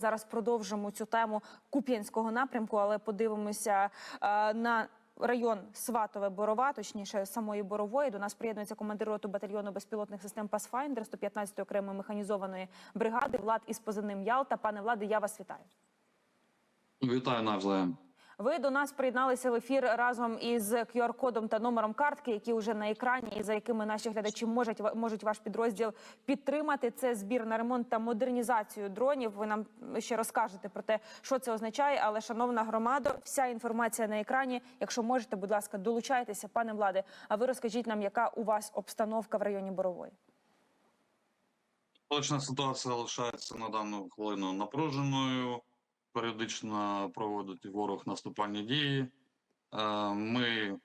Зараз продовжимо цю тему Куп'янського напрямку, але подивимося е, на район Сватове Борова, точніше самої Борової. До нас приєднується командир роту батальйону безпілотних систем Pathfinder 115-ї окремої механізованої бригади Влад із позивним Ялта. Пане Влади, я вас вітаю. Вітаю навзаєм. Ви до нас приєдналися в ефір разом із QR-кодом та номером картки, які вже на екрані, і за якими наші глядачі можуть можуть ваш підрозділ підтримати. Це збір на ремонт та модернізацію дронів. Ви нам ще розкажете про те, що це означає. Але, шановна громада, вся інформація на екрані. Якщо можете, будь ласка, долучайтеся, пане влади. А ви розкажіть нам, яка у вас обстановка в районі Борової? Точна ситуація лишається на дану хвилину напруженою. Періодично проводить ворог наступальні дії. Е, Ми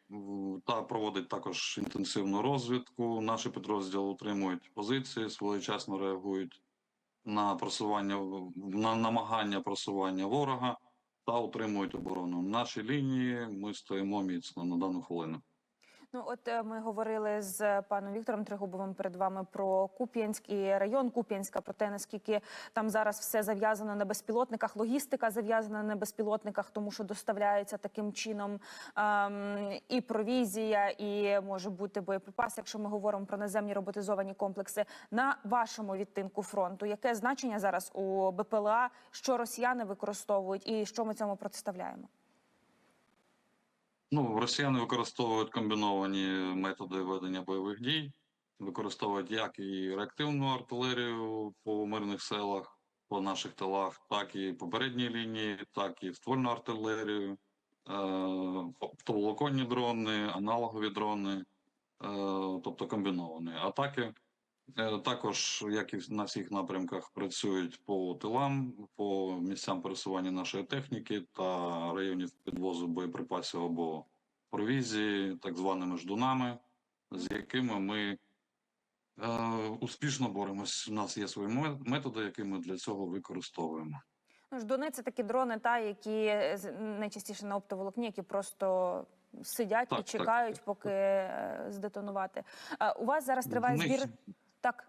та проводить також інтенсивну розвідку. Наші підрозділи утримують позиції, своєчасно реагують на просування на намагання просування ворога та утримують оборону. В нашій лінії ми стоїмо міцно на дану хвилину. Ну, от е, ми говорили з паном Віктором Тригубовим перед вами про Куп'янськ і район Куп'янська, про те, наскільки там зараз все зав'язано на безпілотниках, логістика зав'язана на безпілотниках, тому що доставляється таким чином ем, і провізія, і може бути боєприпас, якщо ми говоримо про наземні роботизовані комплекси. На вашому відтинку фронту, яке значення зараз у БПЛА, що росіяни використовують, і що ми цьому протиставляємо? Ну, росіяни використовують комбіновані методи ведення бойових дій, використовують як і реактивну артилерію по мирних селах, по наших тилах, так і по передній лінії, так і ствольну артилерію, е, оптоволоконні дрони, аналогові дрони, е, тобто комбіновані. Атаки також, як і на всіх напрямках, працюють по тилам, по місцям пересування нашої техніки та районів підвозу боєприпасів або провізії, так званими ждунами, з якими ми е, успішно боремось. У нас є свої методи, які ми для цього використовуємо. Ну, ждуни це такі дрони, та які е, найчастіше на оптоволокні, які просто сидять Так, і чекають, так, поки е, здетонувати. А у вас зараз триває збір. Так,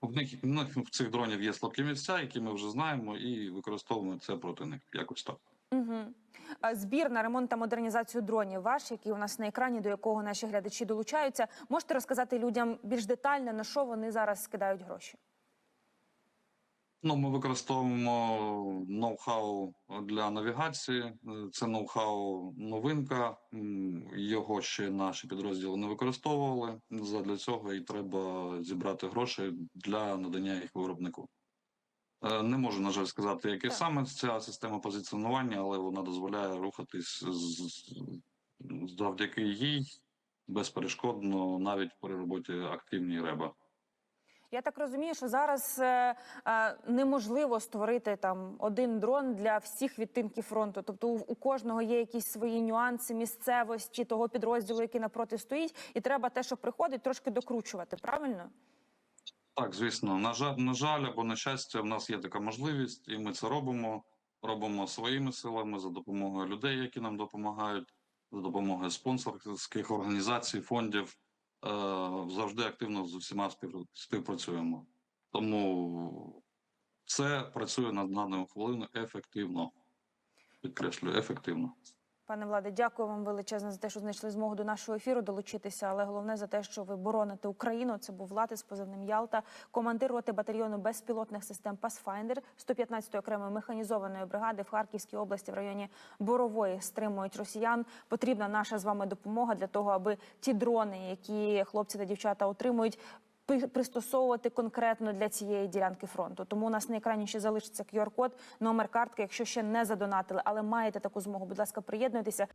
В них, них в цих дронів є слабкі місця, які ми вже знаємо, і використовуємо це проти них. Якось так. угу. збір на ремонт та модернізацію дронів ваш, який у нас на екрані, до якого наші глядачі долучаються. Можете розказати людям більш детально на що вони зараз скидають гроші? Ну, ми використовуємо ноу-хау для навігації. Це ноу-хау новинка. Його ще наші підрозділи не використовували. Для цього і треба зібрати гроші для надання їх виробнику. Е, Не можу, на жаль, сказати, яке саме ця система позиціонування, але вона дозволяє рухатись завдяки їй безперешкодно навіть при роботі активній реба. Я так розумію, що зараз е, е, неможливо створити там один дрон для всіх відтинків фронту. Тобто у, у кожного є якісь свої нюанси місцевості того підрозділу, який напроти стоїть, і треба те, що приходить, трошки докручувати. Правильно? Так, звісно, на жаль, на жаль, або на щастя, в нас є така можливість, і ми це робимо. Робимо своїми силами за допомогою людей, які нам допомагають, за допомогою спонсорських організацій, фондів. Е, завжди активно з усіма співпрацюємо. Тому це працює на дану хвилину ефективно. Підкреслюю, ефективно. Пане Владе, дякую вам величезно за те, що знайшли змогу до нашого ефіру долучитися. Але головне за те, що ви бороните Україну. Це був Влад із позивним Ялта, командир роти батальйону безпілотних систем Pathfinder 115-ї окремої механізованої бригади в Харківській області в районі Борової стримують росіян. Потрібна наша з вами допомога для того, аби ті дрони, які хлопці та дівчата отримують. Пристосовувати конкретно для цієї ділянки фронту. Тому у нас на екрані залишиться QR-код, номер картки. Якщо ще не задонатили, але маєте таку змогу, будь ласка, приєднуйтеся.